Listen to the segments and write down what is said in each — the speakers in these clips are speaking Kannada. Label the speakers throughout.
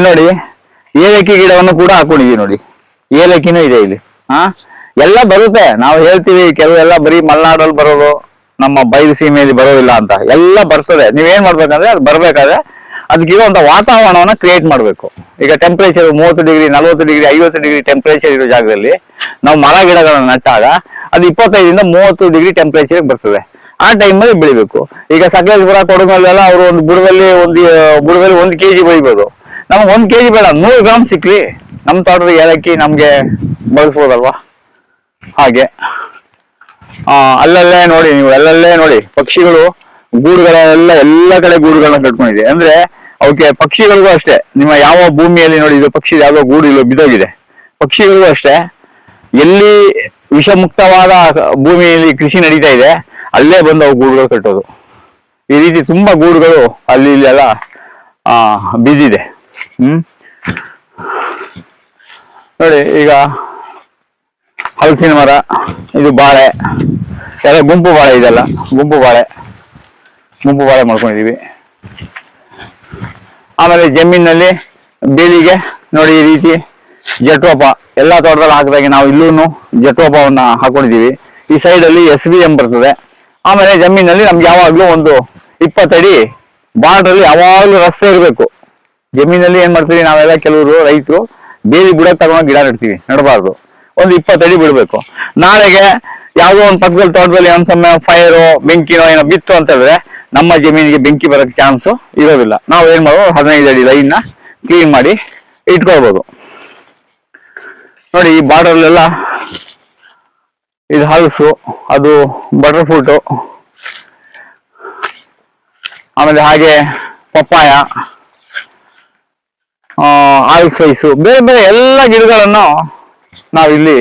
Speaker 1: ಇಲ್ಲಿ ನೋಡಿ, ಏಲಕ್ಕಿ ಗಿಡವನ್ನು ಕೂಡ ಹಾಕೊಂಡಿದೀವಿ ನೋಡಿ. ಏಲಕ್ಕಿನೂ ಇದೆ ಇಲ್ಲಿ. ಹಾ ಎಲ್ಲ ಬರುತ್ತೆ. ನಾವು ಹೇಳ್ತೀವಿ, ಕೆಲವೆಲ್ಲ ಬರೀ ಮಲೆನಾಡಲ್ಲಿ ಬರೋದು, ನಮ್ಮ ಬಯಲು ಸೀಮೆಯಲ್ಲಿ ಬರೋದಿಲ್ಲ ಅಂತ. ಎಲ್ಲ ಬರ್ತದೆ. ನೀವೇನ್ ಮಾಡ್ಬೇಕಂದ್ರೆ ಅದು ಬರ್ಬೇಕಾದ್ರೆ ಅದಕ್ಕಿರುವಂತ ವಾತಾವರಣವನ್ನ ಕ್ರಿಯೇಟ್ ಮಾಡಬೇಕು. ಈಗ ಟೆಂಪರೇಚರ್ ಮೂವತ್ತು ಡಿಗ್ರಿ, ನಲವತ್ತು ಡಿಗ್ರಿ, ಐವತ್ತು ಡಿಗ್ರಿ ಟೆಂಪರೇಚರ್ ಇರೋ ಜಾಗದಲ್ಲಿ ನಾವು ಮರ ಗಿಡಗಳನ್ನ ನಟ್ಟಾಗ ಅದು ಇಪ್ಪತ್ತೈದರಿಂದ ಮೂವತ್ತು ಡಿಗ್ರಿ ಟೆಂಪರೇಚರ್ ಬರ್ತದೆ. ಆ ಟೈಮಲ್ಲಿ ಬೆಳಿಬೇಕು. ಈಗ ಸಕಲೇಶ್ಪುರ ಕೊಡಗಲ್ಲೆಲ್ಲ ಅವರು ಒಂದು ಬುಡದಲ್ಲಿ ಒಂದು ಬುಡದಲ್ಲಿ ಒಂದು ಕೆಜಿ ಬೆಳಿಬೋದು. ನಮ್ಗೆ ಒಂದು ಕೆಜಿ ಬೇಡ, ನೂರು ಗ್ರಾಮ್ ಸಿಕ್ಲಿ. ನಮ್ಮ ತೋಟದ ಏಲಕ್ಕಿ ನಮಗೆ ಬಳಸ್ಬೋದಲ್ವಾ? ಹಾಗೆ. ಅಲ್ಲಲ್ಲೇ ನೋಡಿ ನೀವು, ಅಲ್ಲಲ್ಲೇ ನೋಡಿ. ಪಕ್ಷಿಗಳು, ಗೂಡುಗಳೆಲ್ಲ ಎಲ್ಲ ಕಡೆ ಗೂಡುಗಳನ್ನ ಕಟ್ಕೊಂಡಿದೆ. ಅಂದ್ರೆ ಅವಕ್ಕೆ ಪಕ್ಷಿಗಳಿಗೂ ಅಷ್ಟೇ. ನಿಮ್ಮ ಯಾವ ಭೂಮಿಯಲ್ಲಿ ನೋಡಿ, ಇದು ಪಕ್ಷಿ ಯಾವ ಗೂಡು, ಇಲ್ಲೋ ಬಿದ್ದೋಗಿದೆ. ಪಕ್ಷಿಗಳಿಗೂ ಅಷ್ಟೇ. ಎಲ್ಲಿ ವಿಷಮುಕ್ತವಾದ ಭೂಮಿಯಲ್ಲಿ ಕೃಷಿ ನಡೀತಾ ಇದೆ, ಅಲ್ಲೇ ಬಂದು ಅವು ಗೂಡುಗಳು ಕಟ್ಟೋದು. ಈ ರೀತಿ ತುಂಬಾ ಗೂಡುಗಳು ಅಲ್ಲಿ ಇಲ್ಲೆಲ್ಲ ಬಿದ್ದಿದೆ. ನೋಡಿ, ಈಗ ಹಲಸಿನ ಮರ, ಇದು ಬಾಳೆ. ಎಲ್ಲ ಗುಂಪು ಬಾಳೆ ಇದೆಲ್ಲ. ಗುಂಪು ಬಾಳೆ. ಗುಂಪು ಬಾಳೆ ಮಾಡ್ಕೊಂಡಿದೀವಿ. ಆಮೇಲೆ ಜಮೀನಲ್ಲಿ ಬೇಲಿಗೆ, ನೋಡಿ ಈ ರೀತಿ ಜಟೋಪ, ಎಲ್ಲ ತೋಟದಲ್ಲಿ ಹಾಕಿದಾಗ ನಾವು ಇಲ್ಲೂ ಜಟ್ರೋಪವನ್ನ ಹಾಕೊಂಡಿದೀವಿ. ಈ ಸೈಡಲ್ಲಿ ಎಸ್ ಬಿ ಎಂ ಬರ್ತದೆ. ಆಮೇಲೆ ಜಮೀನಲ್ಲಿ ನಮ್ಗೆ ಯಾವಾಗಲೂ ಒಂದು ಇಪ್ಪತ್ತಡಿ ಬಾರ್ಡ್ರಲ್ಲಿ ಯಾವಾಗಲೂ ರಸ್ತೆ ಇರಬೇಕು. ಜಮೀನಲ್ಲಿ ಏನ್ ಮಾಡ್ತೀವಿ ನಾವೆಲ್ಲ ಕೆಲವರು ರೈತರು ಬೇಲಿ ಬುಡ ತಗೊಂಡು ಗಿಡ ನೆಡ್ತೀವಿ, ನೆಡಬಾರ್ದು. ಒಂದು ಇಪ್ಪತ್ತಡಿ ಬಿಡಬೇಕು. ನಾಳೆಗೆ ಯಾವುದೋ ಒಂದು ಪಕ್ಕದಲ್ಲಿ ತೋಟದಲ್ಲಿ ಒಂದ್ ಸಮಯ ಫೈರು ಬೆಂಕಿನೋ ಏನೋ ಬಿತ್ತು ಅಂತ ಹೇಳಿದ್ರೆ ನಮ್ಮ ಜಮೀನಿಗೆ ಬೆಂಕಿ ಬರಕ್ ಚಾನ್ಸ್ ಇರೋದಿಲ್ಲ. ನಾವು ಏನ್ ಮಾಡ್ಬೋದು? ಹದಿನೈದು ಅಡಿ ಲೈನ್ನ ಕ್ಲೀನ್ ಮಾಡಿ ಇಟ್ಕೊಳ್ಬೋದು. ನೋಡಿ, ಈ ಬಾರ್ಡರ್ಲೆಲ್ಲ ಇದು ಹಲಸು, ಅದು ಬಟರ್ ಫ್ರೂಟು ಆಮೇಲೆ ಹಾಗೆ ಪಪ್ಪಾಯ. ಆಲ್ ಸ್ಪೈಸು, ಬೇರೆ ಬೇರೆ ಎಲ್ಲ ಗಿಡಗಳನ್ನು ನಾವಿಲ್ಲಿ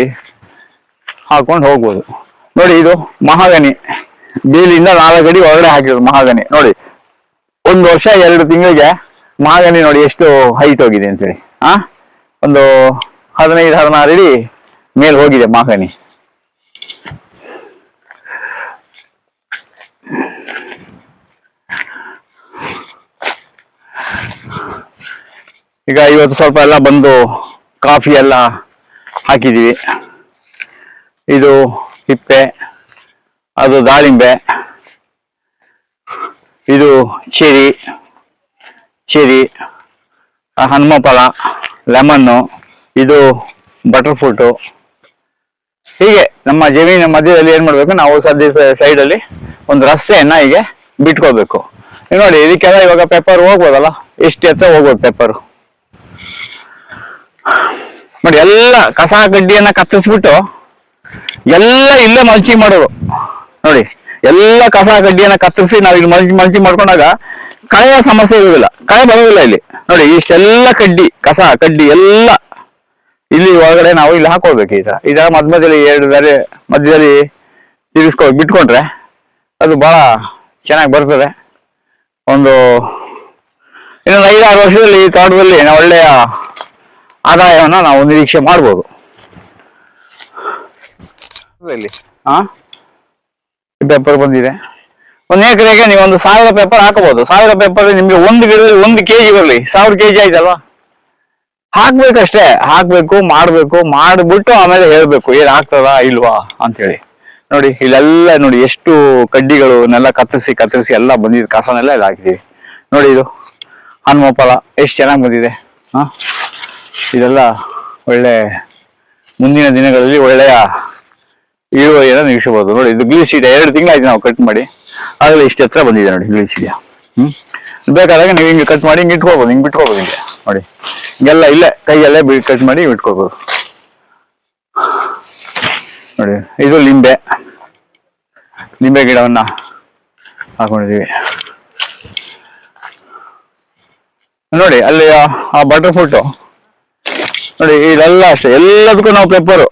Speaker 1: ಹಾಕೊಂಡು ಹೋಗ್ಬೋದು. ನೋಡಿ ಇದು ಮಹಾಗನಿ ಬೇಲಿಯಿಂದ ನಾಲ್ಕು ಗಡಿ ಒಳಗಡೆ ಹಾಕಿರೋದು ಮಹಾಗನಿ ನೋಡಿ, ಒಂದು ವರ್ಷ ಎರಡು ತಿಂಗಳಿಗೆ ಮಹಾಗನಿ ನೋಡಿ ಎಷ್ಟು ಹೈಟ್ ಹೋಗಿದೆ ಅಂತೇಳಿ. ಆ? ಒಂದು ಹದಿನೈದು, ಹದಿನಾರು ಅಡಿ ಮೇಲೆ ಹೋಗಿದೆ ಮಹಾಗನಿ ಈಗ ಇವತ್ತು ಸ್ವಲ್ಪ ಎಲ್ಲ ಬಂದು ಕಾಫಿ ಎಲ್ಲ ಹಾಕಿದ್ದೀವಿ ಇದು ಹಿಪ್ಪೆ, ಅದು ದಾಳಿಂಬೆ, ಇದು ಚೆರಿ ಚೆರಿ ಹನುಮ ಫಲ ಲೆಮನ್ನು, ಇದು ಬಟರ್ ಫ್ರೂಟು. ಹೀಗೆ ನಮ್ಮ ಜಮೀನಿನ ಮಧ್ಯದಲ್ಲಿ ಏನು ಮಾಡಬೇಕು, ನಾವು ಸದ್ಯ ಸೈಡಲ್ಲಿ ಒಂದು ರಸ್ತೆಯನ್ನು ಹೀಗೆ ಬಿಟ್ಕೋಬೇಕು ನೋಡಿ, ಇದಕ್ಕೆಲ್ಲ ಇವಾಗ ಪೇಪರ್ ಹೋಗ್ಬೋದಲ್ಲ? ಎಷ್ಟು ಎತ್ತ ಹೋಗ್ಬೋದು ಪೆಪ್ಪರ್ ನೋಡಿ, ಎಲ್ಲ ಕಸ ಗಡ್ಡಿಯನ್ನ ಕತ್ತರಿಸ್ಬಿಟ್ಟು ಎಲ್ಲ ಇಲ್ಲೇ ಮಲ್ಚಿ ಮಾಡೋರು. ನೋಡಿ, ಎಲ್ಲ ಕಸ ಗಡ್ಡಿಯನ್ನ ಕತ್ತರಿಸಿ ನಾವು ಇಲ್ಲಿ ಮಲ್ಚಿ ಮಲ್ಚಿ ಮಾಡ್ಕೊಂಡಾಗ ಕಳೆಯ ಸಮಸ್ಯೆ ಇರುವುದಿಲ್ಲ. ಕಳೆ ಬರೋದಿಲ್ಲ ಇಲ್ಲಿ. ನೋಡಿ, ಇಷ್ಟೆಲ್ಲ ಕಡ್ಡಿ, ಕಸ, ಕಡ್ಡಿ ಎಲ್ಲ ಇಲ್ಲಿ ಒಳಗಡೆ ನಾವು ಇಲ್ಲಿ ಹಾಕೋಬೇಕು ಈ ತರ. ಈ ತರ ಮಧ್ಯ ಮಧ್ಯದಲ್ಲಿ ಎರಡು ದಾರಿ, ಮಧ್ಯದಲ್ಲಿ ತಿರ್ಸ್ಕೊ ಬಿಟ್ಕೊಂಡ್ರೆ ಅದು ಬಹಳ ಚೆನ್ನಾಗಿ ಬರ್ತದೆ. ಒಂದು ಇನ್ನೊಂದು ಐದಾರು ವರ್ಷದಲ್ಲಿ ಈ ತೋಟದಲ್ಲಿ ನಾವು ಒಳ್ಳೆಯ ಆದಾಯವನ್ನ ನಾವು ನಿರೀಕ್ಷೆ ಮಾಡ್ಬೋದು. ಇಲ್ಲಿ ಪೇಪರ್ ಬಂದಿದೆ. ಒಂದು ಎಕರೆಗೆ ನೀವು ಒಂದು ಸಾವಿರ ಪೇಪರ್ ಹಾಕಬಹುದು ಸಾವಿರ ಪೇಪರ್ ನಿಮ್ಗೆ ಒಂದು ಗಿಡದಲ್ಲಿ ಒಂದು ಕೆಜಿ ಬರಲಿ. ಸಾವಿರ ಕೆಜಿ ಆಯ್ತಲ್ವಾ? ಹಾಕ್ಬೇಕಷ್ಟೇ. ಹಾಕ್ಬೇಕು ಮಾಡ್ಬೇಕು ಮಾಡ್ಬಿಟ್ಟು ಆಮೇಲೆ ಹೇಳ್ಬೇಕು ಏನ್ ಆಗ್ತದಾ ಇಲ್ವಾ ಅಂತೇಳಿ ನೋಡಿ ಇಲ್ಲೆಲ್ಲ ನೋಡಿ ಎಷ್ಟು ಕಡ್ಡಿಗಳು ಕತ್ತರಿಸಿ ಕತ್ತರಿಸಿ ಎಲ್ಲ ಬಂದಿದೆ. ಕಸನೆಲ್ಲ ಹಾಕಿದೀವಿ ನೋಡಿ ಇದು ಹನುಮ ಫಲ ಎಷ್ಟು ಚೆನ್ನಾಗಿ ಬಂದಿದೆ. ಹಾ ಇದೆಲ್ಲ ಒಳ್ಳೆ ಮುಂದಿನ ದಿನಗಳಲ್ಲಿ ಒಳ್ಳೆಯ ಇಳುವರಿಯನ್ನು ನಿರೀಕ್ಷಬಹುದು ನೋಡಿ, ಇದು ಗ್ಲೀಸಿಡ ಎರಡು ತಿಂಗಳಾಯ್ತು ನಾವು ಕಟ್ ಮಾಡಿ. ಆಗಲೇ ಇಷ್ಟು ಹತ್ರ ಬಂದಿದೆ ನೋಡಿ ಗ್ಲೀಸಿಡಿಯ ಹ್ಮ್? ಬೇಕಾದಾಗ ನೀವು ಹಿಂಗೆ ಕಟ್ ಮಾಡಿ ಹಿಂಗೆ ಇಟ್ಕೋಬಹುದು ಹಿಂಗೆ ಬಿಟ್ಕೋಬಹುದು ಹಿಂಗೆ. ನೋಡಿ, ಹಿಂಗೆಲ್ಲ ಇಲ್ಲೇ, ಕೈಯಲ್ಲೇ ಬಿ ಕಟ್ ಮಾಡಿ ಇಟ್ಕೋಬಹುದು ನೋಡಿ, ಇದು ಲಿಂಬೆ. ಲಿಂಬೆ ಗಿಡವನ್ನ ಹಾಕೊಂಡಿದೀವಿ ನೋಡಿ, ಅಲ್ಲಿ ಆ- ಬಟರ್ ಫ್ರೂಟು ನೋಡಿ, ಇದೆಲ್ಲ ಅಷ್ಟೇ. ಎಲ್ಲದಕ್ಕೂ ನಾವು ಪೇಪರ್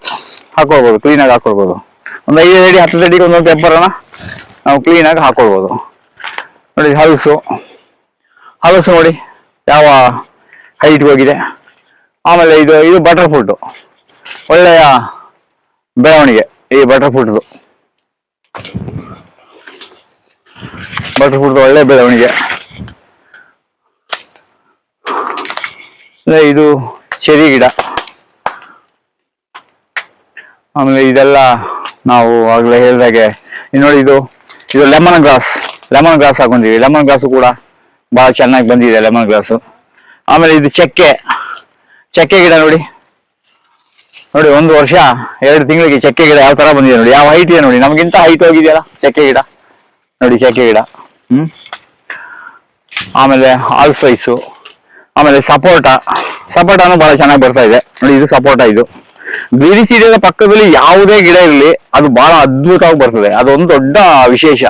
Speaker 1: ಹಾಕೊಳ್ಬೋದು ಕ್ಲೀನಾಗಿ ಹಾಕೊಳ್ಬೋದು. ಒಂದು ಐದು ಅಡಿ, ಹತ್ತು ಅಡಿಗೆ ಒಂದೊಂದು ಪೇಪರನ್ನ ನಾವು ಕ್ಲೀನಾಗಿ ಹಾಕೊಳ್ಬೋದು. ನೋಡಿ, ಹಲಸು. ಹಲಸು ನೋಡಿ, ಯಾವ ಹೈಟ್ ಹೋಗಿದೆ. ಆಮೇಲೆ ಇದು ಇದು ಬಟರ್ ಫ್ರೂಟು ಒಳ್ಳೆಯ ಬೆಳವಣಿಗೆ ಈ ಬಟರ್ ಫ್ರೂಟ್ದು ಬಟರ್ ಫ್ರೂಟ್ದು ಒಳ್ಳೆ ಬೆಳವಣಿಗೆ. ಇದು ಚೆರಿ ಗಿಡ. ಆಮೇಲೆ ಇದೆಲ್ಲ ನಾವು ಆಗ್ಲೇ ಹೇಳ್ದಾಗೆ ಇನ್ ನೋಡಿ ಇದು ಇದು ಲೆಮನ್ ಗ್ರಾಸ್ ಲೆಮನ್ ಗ್ರಾಸ್ ಹಾಕೊಂಡಿವಿ ಲೆಮನ್ ಗ್ರಾಸ್ ಕೂಡ ಬಹಳ ಚೆನ್ನಾಗಿ ಬಂದಿದೆ ಲೆಮನ್ ಗ್ರಾಸು ಆಮೇಲೆ ಇದು ಚಕ್ಕೆ ಚಕ್ಕೆ ಗಿಡ ನೋಡಿ. ನೋಡಿ, ಒಂದು ವರ್ಷ, ಎರಡು ತಿಂಗಳಿಗೆ ಚಕ್ಕೆ ಗಿಡ ಯಾವ ತರ ಬಂದಿದೆ ನೋಡಿ. ಯಾವ ಹೈಟ್ ಇದೆ ನೋಡಿ. ನಮಗಿಂತ ಹೈಟ್ ಹೋಗಿದೆಯಲ್ಲ ಚಕ್ಕೆ ಗಿಡ? ನೋಡಿ, ಚಕ್ಕೆ ಗಿಡ. ಹ್ಮ್. ಆಮೇಲೆ ಆಲ್ ಸ್ಪೈಸು ಆಮೇಲೆ ಸಪೋಟ ಸಪೋಟನು ಬಹಳ ಚೆನ್ನಾಗಿ ಬರ್ತಾ ಇದೆ. ನೋಡಿ, ಇದು ಸಪೋಟ ಇದು. ಸೀರೆಯ ಪಕ್ಕದಲ್ಲಿ ಯಾವುದೇ ಗಿಡ ಇರಲಿ, ಅದು ಬಹಳ ಅದ್ಭುತವಾಗಿ ಬರ್ತದೆ. ಅದೊಂದು ದೊಡ್ಡ ವಿಶೇಷ.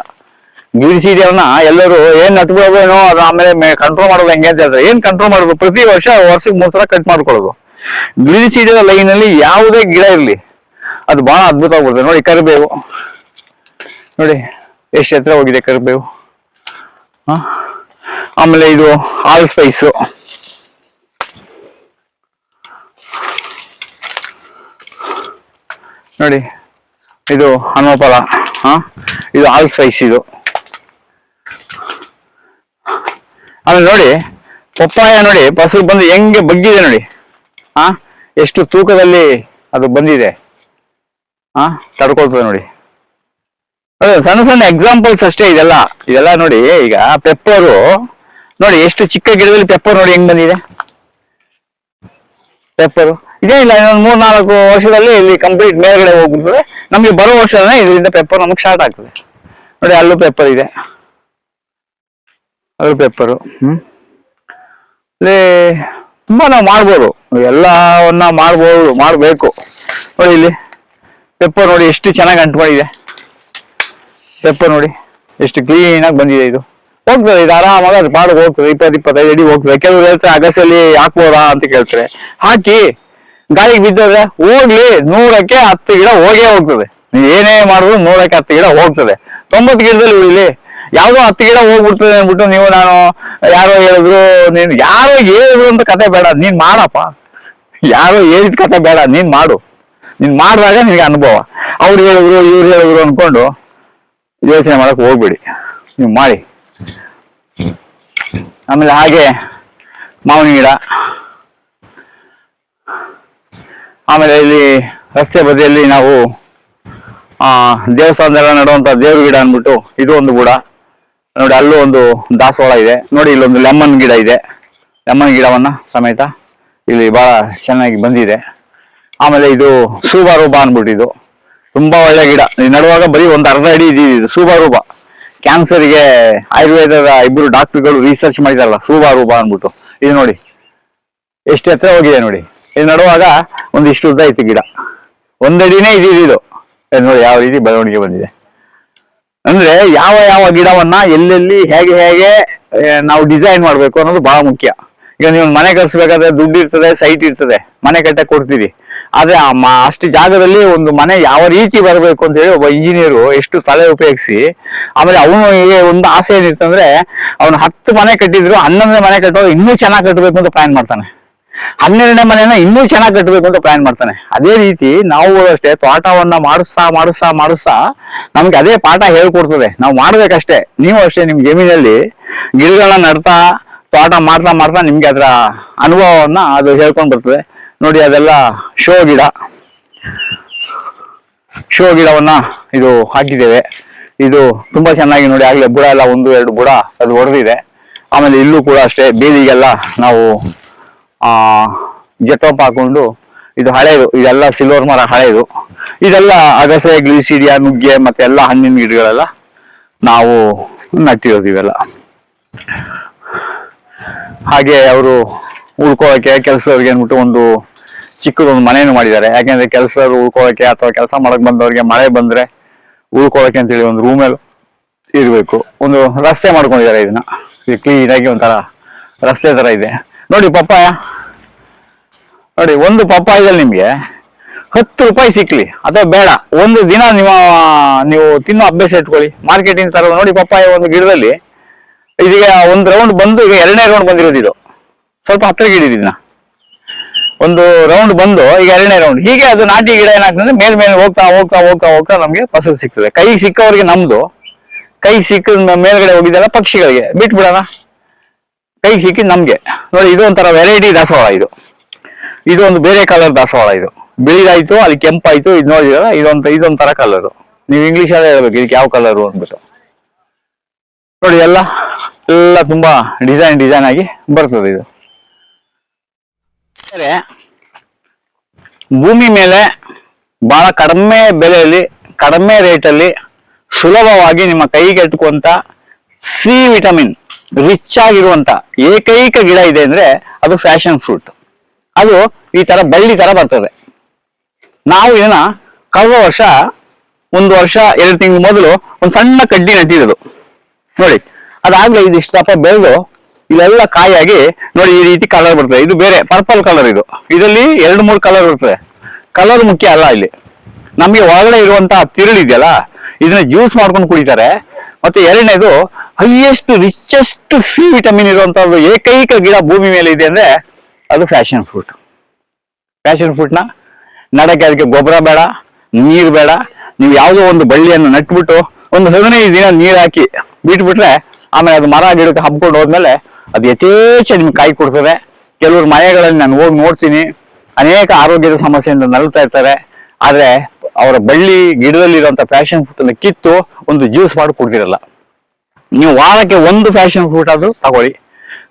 Speaker 1: ಬೀದಿ ಸೀರೆಯನ್ನ ಎಲ್ಲರೂ ಏನ್ ನಟ್ಬಿಡೋದೇನೋ ಅದು ಆಮೇಲೆ ಕಂಟ್ರೋಲ್ ಮಾಡೋದು ಹೆಂಗೆ ಅಂತ ಹೇಳ್ತಾರೆ. ಏನ್ ಕಂಟ್ರೋಲ್ ಮಾಡೋದು? ಪ್ರತಿ ವರ್ಷ ವರ್ಷಕ್ಕೆ ಮೂರ್ ಸಲ ಕಟ್ ಮಾಡ್ಕೊಳ್ಳೋದು. ಸೀರೆಯ ಲೈನ್ ಅಲ್ಲಿ ಯಾವುದೇ ಗಿಡ ಇರಲಿ, ಅದು ಬಹಳ ಅದ್ಭುತವಾಗಿ ಬರ್ತದೆ. ನೋಡಿ, ಕರಿಬೇವು. ನೋಡಿ, ಎಷ್ಟು ಎತ್ತರ ಹೋಗಿದೆ ಕರಿಬೇವು? ಆಮೇಲೆ ಇದು ಆಲ್ ಸ್ಪೈಸು ನೋಡಿ, ಇದು ಹನುಮಫಲ ಹಾ? ಇದು ಆಲ್ ಸ್ಪೈಸ್ ಇದು. ಆಮೇಲೆ ನೋಡಿ, ಪಪ್ಪಾಯ ನೋಡಿ ಫಸಲು ಬಂದು ಹೆಂಗೆ ಬಗ್ಗಿದೆ ನೋಡಿ. ಹಾ? ಎಷ್ಟು ತೂಕದಲ್ಲಿ ಅದು ಬಂದಿದೆ. ಹಾ? ತಡ್ಕೊಳ್ತದೆ ನೋಡಿ. ಸಣ್ಣ ಸಣ್ಣ ಎಕ್ಸಾಂಪಲ್ಸ್ ಅಷ್ಟೇ ಇದೆಲ್ಲ. ಇದೆಲ್ಲ ನೋಡಿ, ಈಗ ಪೆಪ್ಪರು ನೋಡಿ, ಎಷ್ಟು ಚಿಕ್ಕ ಗಿಡದಲ್ಲಿ ಪೆಪ್ಪರ್ ನೋಡಿ ಹೆಂಗ್ ಬಂದಿದೆ? ಪೆಪ್ಪರು ಇದೇನಿಲ್ಲ ಇನ್ನೊಂದು ಮೂರ್ ನಾಲ್ಕು ವರ್ಷದಲ್ಲಿ ಇಲ್ಲಿ ಕಂಪ್ಲೀಟ್ ಮೇಲ್ಗಡೆ ಹೋಗ್ಬಿಡ್ತದೆ. ನಮ್ಗೆ ಬರೋ ವರ್ಷನೇ ಇದರಿಂದ ಪೇಪರ್ ನಮಗೆ ಸ್ಟಾರ್ಟ್ ಆಗ್ತದೆ. ನೋಡಿ, ಅಲ್ಲೂ ಪೇಪರ್ ಇದೆ. ಅಲ್ಲೂ ಪೇಪರು ಹ್ಮ್. ಇಲ್ಲಿ ತುಂಬಾ ನಾವು ಮಾಡ್ಬೋದು. ಎಲ್ಲವನ್ನ ಮಾಡ್ಬೋದು, ಮಾಡಬೇಕು. ನೋಡಿ ಇಲ್ಲಿ ಪೇಪರ್ ನೋಡಿ ಎಷ್ಟು ಚೆನ್ನಾಗಿ ಅಂಟ್ಕೊಂಡಿದೆ. ಪೇಪರ್ ನೋಡಿ, ಎಷ್ಟು ಕ್ಲೀನ್ ಆಗಿ ಬಂದಿದೆ ಇದು. ಹೋಗ್ತದೆ ಇದು ಆರಾಮಾಗಿ ಅದು ಪಾಡಿಗೆ ಹೋಗ್ತದೆ, ಇಪ್ಪತ್ತು, ಇಪ್ಪತ್ತೈದು ಅಡಿ ಹೋಗ್ತದೆ. ಕೆಲವರು ಹೇಳ್ತಾರೆ ಅಗಸಲ್ಲಿ ಹಾಕ್ಬೋದಾ? ಅಂತ ಕೇಳ್ತಾರೆ. ಹಾಕಿ, ಗಾಳಿಗೆ ಬಿದ್ದರೆ ಹೋಗ್ಲಿ, ನೂರಕ್ಕೆ ಹತ್ತು ಗಿಡ ಹೋಗೇ ಹೋಗ್ತದೆ. ನೀವು ಏನೇ ಮಾಡಿದ್ರು ನೂರಕ್ಕೆ ಹತ್ತು ಗಿಡ ಹೋಗ್ತದೆ. ತೊಂಬತ್ತು ಗಿಡದಲ್ಲಿ ಉಳಿಲಿ. ಯಾವುದೋ ಹತ್ತು ಗಿಡ ಹೋಗ್ಬಿಡ್ತದೆ ಅಂದ್ಬಿಟ್ಟು ನೀವು, ನಾನು ಯಾರೋ ಹೇಳಿದ್ರು, ನೀನು ಯಾರೋ ಹೇಳಿದ್ರು ಅಂತ ಕತೆ ಬೇಡ. ನೀನ್ ಮಾಡಪ್ಪ. ಯಾರೋ ಹೇಳಿದ ಕತೆ ಬೇಡ. ನೀನ್ ಮಾಡು. ನೀನ್ ಮಾಡಿದಾಗ ನಿನಗೆ ಅನುಭವ. ಅವ್ರು ಹೇಳಿದ್ರು, ಇವ್ರು ಹೇಳಿದ್ರು ಅನ್ಕೊಂಡು ಯೋಚನೆ ಮಾಡಕ್ ಹೋಗ್ಬೇಡಿ. ನೀವು ಮಾಡಿ. ಆಮೇಲೆ ಹಾಗೆ ಮಾವಿನ ಗಿಡ. ಆಮೇಲೆ ಇಲ್ಲಿ ರಸ್ತೆ ಬದಿಯಲ್ಲಿ ನಾವು, ಆ, ದೇವಸ್ಥಾನದಲ್ಲ ನಡುವಂತ ದೇವ್ರ ಗಿಡ ಅಂದ್ಬಿಟ್ಟು ಇದು ಒಂದು ಗಿಡ. ನೋಡಿ, ಅಲ್ಲೂ ಒಂದು ದಾಸವಾಳ ಇದೆ. ನೋಡಿ, ಇಲ್ಲೊಂದು ಲೆಮನ್ ಗಿಡ ಇದೆ. ಲೆಮನ್ ಗಿಡವನ್ನ ಸಮೇತ ಇಲ್ಲಿ ಬಹಳ ಚೆನ್ನಾಗಿ ಬಂದಿದೆ. ಆಮೇಲೆ ಇದು ಸೂಬಾರೂಬ ಅಂದ್ಬಿಟ್ಟು ಇದು ತುಂಬಾ ಒಳ್ಳೆ ಗಿಡ. ನಡುವಾಗ ಬರೀ ಒಂದು ಅರ್ಧ ಅಡಿ ಇದೆ ಇದು ಸೂಬಾರೂಬ ಕ್ಯಾನ್ಸರ್ಗೆ ಆಯುರ್ವೇದದ ಇಬ್ಬರು ಡಾಕ್ಟರ್ಗಳು ರಿಸರ್ಚ್ ಮಾಡಿದಾರಲ್ಲ ಸೂಬಾರೂಬ ಅಂದ್ಬಿಟ್ಟು. ಇದು ನೋಡಿ, ಎಷ್ಟು ಎತ್ತರ ಹೋಗಿದೆ ನೋಡಿ. ಇದು ನಡುವಾಗ ಒಂದಿಷ್ಟು ಉದ್ದ ಐತಿ ಗಿಡ. ಒಂದಡಿನೇ ಇದಿದೆ ಇದು. ನೋಡಿ ಯಾವ ರೀತಿ ಬೆಳವಣಿಗೆ ಬಂದಿದೆ. ಅಂದ್ರೆ ಯಾವ ಯಾವ ಗಿಡವನ್ನ ಎಲ್ಲೆಲ್ಲಿ ಹೇಗೆ ಹೇಗೆ ನಾವು ಡಿಸೈನ್ ಮಾಡ್ಬೇಕು ಅನ್ನೋದು ಬಹಳ ಮುಖ್ಯ. ಈಗ ನೀವು ಮನೆ ಕಟ್ಸ್ಬೇಕಾದ್ರೆ ದುಡ್ಡು ಇರ್ತದೆ ಸೈಟ್ ಇರ್ತದೆ. ಮನೆ ಕಟ್ಟಕ್ಕೆ ಕೊಡ್ತೀವಿ. ಆದ್ರೆ ಆ ಅಷ್ಟು ಜಾಗದಲ್ಲಿ ಒಂದು ಮನೆ ಯಾವ ರೀತಿ ಬರಬೇಕು ಅಂತ ಹೇಳಿ ಒಬ್ಬ ಇಂಜಿನಿಯರು ಎಷ್ಟು ತಲೆ ಉಪಯೋಗಿಸಿ, ಆಮೇಲೆ ಅವನು ಒಂದು ಆಸೆ ಏನಿರ್ತಂದ್ರೆ ಅವನು ಹತ್ತು ಮನೆ ಕಟ್ಟಿದ್ರು, ಹನ್ನೊಂದನೇ ಮನೆ ಕಟ್ಟೋದು ಇನ್ನೂ ಚೆನ್ನಾಗಿ ಕಟ್ಟಬೇಕು ಅಂತ ಪ್ಲಾನ್ ಮಾಡ್ತಾನೆ. ಹನ್ನೆರಡನೇ ಮನೆಯನ್ನ ಇನ್ನೂ ಚೆನ್ನಾಗಿ ಕಟ್ಟಬೇಕು ಅಂತ ಪ್ಲಾನ್ ಮಾಡ್ತಾನೆ. ಅದೇ ರೀತಿ ನಾವು ಅಷ್ಟೇ ತೋಟವನ್ನ ಮಾಡಿಸ್ತಾ ಮಾಡಿಸ್ತಾ ಮಾಡಿಸ್ತಾ ನಮ್ಗೆ ಅದೇ ಪಾಠ ಹೇಳ್ಕೊಡ್ತದೆ. ನಾವು ಮಾಡ್ಬೇಕಷ್ಟೇ. ನೀವು ಅಷ್ಟೇ ನಿಮ್ ಜಮೀನಲ್ಲಿ ಗಿಡಗಳನ್ನ ನಡ್ತಾ, ತೋಟ ಮಾಡ್ತಾ ಮಾಡ್ತಾ ನಿಮ್ಗೆ ಅದರ ಅನುಭವವನ್ನ ಅದು ಹೇಳ್ಕೊಂಡ್ ಬರ್ತದೆ. ನೋಡಿ ಅದೆಲ್ಲ ಶೋ ಗಿಡ. ಶೋ ಗಿಡವನ್ನ ಇದು ಹಾಕಿದ್ದೇವೆ. ಇದು ತುಂಬಾ ಚೆನ್ನಾಗಿ ನೋಡಿ ಆಗ್ಲೇ ಬುಡ ಎಲ್ಲ ಒಂದು, ಎರಡು ಬುಡ ಅದು ಹೊಡೆದಿದೆ ಆಮೇಲೆ ಇಲ್ಲೂ ಕೂಡ ಅಷ್ಟೇ ಬೇಲಿಗೆಲ್ಲ ನಾವು, ಆ ಜಟೋಪ್ ಹಾಕೊಂಡು ಇದು ಹಳೆಯದು ಇದೆಲ್ಲ ಸಿಲ್ವರ್ ಮರ ಹಳೆಯದು ಇದೆಲ್ಲ ಅಗಸೆ, ಗ್ಲಿಸಿಡಿಯಾ, ನುಗ್ಗೆ ಮತ್ತೆ ಎಲ್ಲ ಹಣ್ಣಿನ ಗಿಡಗಳೆಲ್ಲ ನಾವು ನಟ್ಟಿರೋದು ಇವೆಲ್ಲ. ಹಾಗೆ ಅವರು ಉಳ್ಕೊಳ್ಳೋಕೆ ಕೆಲಸದವ್ರಿಗೆ ಅಂದ್ಬಿಟ್ಟು ಒಂದು ಚಿಕ್ಕದೊಂದು ಮನೆಯನ್ನು ಮಾಡಿದ್ದಾರೆ. ಯಾಕೆಂದ್ರೆ ಕೆಲಸದವ್ರು ಉಳ್ಕೊಳ್ಳೋಕೆ ಅಥವಾ ಕೆಲಸ ಮಾಡಕ್ ಬಂದವ್ರಿಗೆ ಮಳೆ ಬಂದ್ರೆ ಉಳ್ಕೊಳ್ಳೋಕೆ ಅಂತೇಳಿ ಒಂದು ರೂಮಲ್ಲಿ ಇರಬೇಕು. ಒಂದು ರಸ್ತೆ ಮಾಡ್ಕೊಂಡಿದ್ದಾರೆ ಇದನ್ನ. ಕ್ಲೀನ್ ಆಗಿ ಒಂಥರ ರಸ್ತೆ ತರ ಇದೆ. ನೋಡಿ ಪಪ್ಪಾಯ. ನೋಡಿ, ಒಂದು ಪಪ್ಪಾಯದಲ್ಲಿ ನಿಮ್ಗೆ ಹತ್ತು ರೂಪಾಯಿ ಸಿಕ್ಲಿ. ಅಥವಾ ಬೇಡ. ಒಂದು ದಿನ ನಿಮ್ಮ, ನೀವು ತಿನ್ನೋ ಅಭ್ಯಾಸ ಇಟ್ಕೊಳ್ಳಿ. ಮಾರ್ಕೆಟಿಂಗ್ ತರ ನೋಡಿ ಪಪ್ಪಾಯ ಒಂದು ಗಿಡದಲ್ಲಿ. ಇದೀಗ ಒಂದು ರೌಂಡ್ ಬಂದು ಈಗ ಎರಡನೇ ರೌಂಡ್ ಬಂದಿರೋದು ಇದು. ಸ್ವಲ್ಪ ಹತ್ತಿರ ಗಿಡ ಇದನ್ನ. ಒಂದು ರೌಂಡ್ ಬಂದು ಈಗ ಎರಡನೇ ರೌಂಡ್ ಹೀಗೆ ಅದು ನಾಟಿ ಗಿಡ ಏನಾಗ್ತದೆ, ಮೇಲ್ ಮೇಲೆ ಹೋಗ್ತಾ ಹೋಗ್ತಾ ಹೋಗ್ತಾ ಹೋಗ್ತಾ ನಮ್ಗೆ ಫಸಲು ಸಿಗ್ತದೆ. ಕೈ ಸಿಕ್ಕವರಿಗೆ ನಮ್ದು. ಕೈ ಸಿಕ್ಕ ಮೇಲ್ಗಡೆ ಹೋಗಿದ್ದೆಲ್ಲ ಪಕ್ಷಿಗಳಿಗೆ. ಬಿಟ್ಬಿಡೋಣ. ಕೈ ಸಿಕ್ಕಿ ನಮ್ಗೆ. ನೋಡಿ, ಇದು ಒಂಥರ ವೆರೈಟಿ ದಾಸವಾಳ ಇದು. ಇದು ಒಂದು ಬೇರೆ ಕಲರ್ ದಾಸವಾಳ ಇದು. ಬಿಳಿದಾಯ್ತು, ಅಲ್ಲಿ ಕೆಂಪಾಯ್ತು, ಇದು ನೋಡಿದಾರ ಇದೊಂದು ಇದೊಂಥರ ಕಲರು ನೀವು ಇಂಗ್ಲಿಷ್ ಅಲ್ಲೇ ಹೇಳ್ಬೇಕು ಇದಕ್ಕೆ ಯಾವ ಕಲರು ಅಂದ್ಬಿಟ್ಟು. ನೋಡಿ, ಎಲ್ಲ ಎಲ್ಲ ತುಂಬಾ ಡಿಸೈನ್ ಡಿಸೈನ್ ಆಗಿ ಬರ್ತದೆ ಇದು. ಭೂಮಿ ಮೇಲೆ ಬಹಳ ಕಡಿಮೆ ಬೆಲೆಯಲ್ಲಿ, ಕಡಿಮೆ ರೇಟಲ್ಲಿ ಸುಲಭವಾಗಿ ನಿಮ್ಮ ಕೈಗೆ ಸಿ ವಿಟಮಿನ್ ರಿಚ್ ಆಗಿರುವಂತ ಏಕೈಕ ಗಿಡ ಇದೆ ಅಂದ್ರೆ ಅದು ಫ್ಯಾಷನ್ ಫ್ರೂಟ್ ಅದು ಈ ತರ ಬಳ್ಳಿ ತರ ಬರ್ತದೆ. ನಾವು ಇದನ್ನ ಕಳೆದ ವರ್ಷ, ಒಂದು ವರ್ಷ, ಎರಡು ತಿಂಗಳ ಮೊದಲು ಒಂದು ಸಣ್ಣ ಕಡ್ಡಿ ನೆಟ್ಟಿರೋದು. ನೋಡಿ, ಅದಾಗ್ಲೇ ಇದಿಷ್ಟಪ್ಪ ಬೆಳೆದು ಇಲ್ಲೆಲ್ಲ ಕಾಯಾಗಿ ನೋಡಿ ಈ ರೀತಿ ಕಲರ್ ಬರ್ತದೆ. ಇದು ಬೇರೆ ಪರ್ಪಲ್ ಕಲರ್ ಇದು. ಇದರಲ್ಲಿ ಎರಡು ಮೂರು ಕಲರ್ ಬರ್ತದೆ ಕಲರ್ ಮುಖ್ಯ ಅಲ್ಲ ಇಲ್ಲಿ. ನಮಗೆ ಒಳಗಡೆ ಇರುವಂತಹ ತಿರುಳು ಇದೆಯಲ್ಲ, ಇದನ್ನ ಜ್ಯೂಸ್ ಮಾಡ್ಕೊಂಡು ಕುಡಿತಾರೆ. ಮತ್ತೆ ಎರಡನೇದು ಹೈಯೆಸ್ಟ್ ರಿಚೆಸ್ಟ್ ಸಿ ವಿಟಮಿನ್ ಇರುವಂತದ್ದು ಏಕೈಕ ಗಿಡ ಭೂಮಿ ಮೇಲೆ ಇದೆ ಅಂದ್ರೆ ಅದು ಫ್ಯಾಷನ್ ಫ್ರೂಟ್ ಫ್ಯಾಷನ್ ಫ್ರೂಟ್ನ ನಡಕ್ಕೆ ಅದಕ್ಕೆ ಗೊಬ್ಬರ ಬೇಡ, ನೀರು ಬೇಡ. ನೀವು ಯಾವುದೋ ಒಂದು ಬಳ್ಳಿಯನ್ನು ನಟ್ಬಿಟ್ಟು ಒಂದು ಹದಿನೈದು ದಿನ ನೀರು ಹಾಕಿ ಬಿಟ್ಬಿಟ್ರೆ ಆಮೇಲೆ ಅದು ಮರ, ಗಿಡಕ್ಕೆ ಹಬ್ಕೊಂಡು ಹೋದ್ಮೇಲೆ ಅದು ಯಥೇಚ್ಛ ನಿಮ್ಗೆ ಕಾಯಿ ಕೊಡ್ತದೆ. ಕೆಲವ್ರ ಮನೆಗಳಲ್ಲಿ ನಾನು ಹೋಗಿ ನೋಡ್ತೀನಿ. ಅನೇಕ ಆರೋಗ್ಯದ ಸಮಸ್ಯೆಯಿಂದ ನಲ್ತಾ ಇರ್ತಾರೆ. ಆದರೆ ಅವರ ಬಳ್ಳಿ ಗಿಡದಲ್ಲಿರುವಂಥ ಫ್ಯಾಷನ್ ಫ್ರೂಟನ್ನು ಕಿತ್ತು ಒಂದು ಜ್ಯೂಸ್ ಮಾಡಿ ಕೊಡ್ತಿರಲ್ಲ ನೀವು ವಾರಕ್ಕೆ ಒಂದು ಫ್ಯಾಷನ್ ಫ್ರೂಟ್ ಆದ್ರೂ ತಗೊಳ್ಳಿ.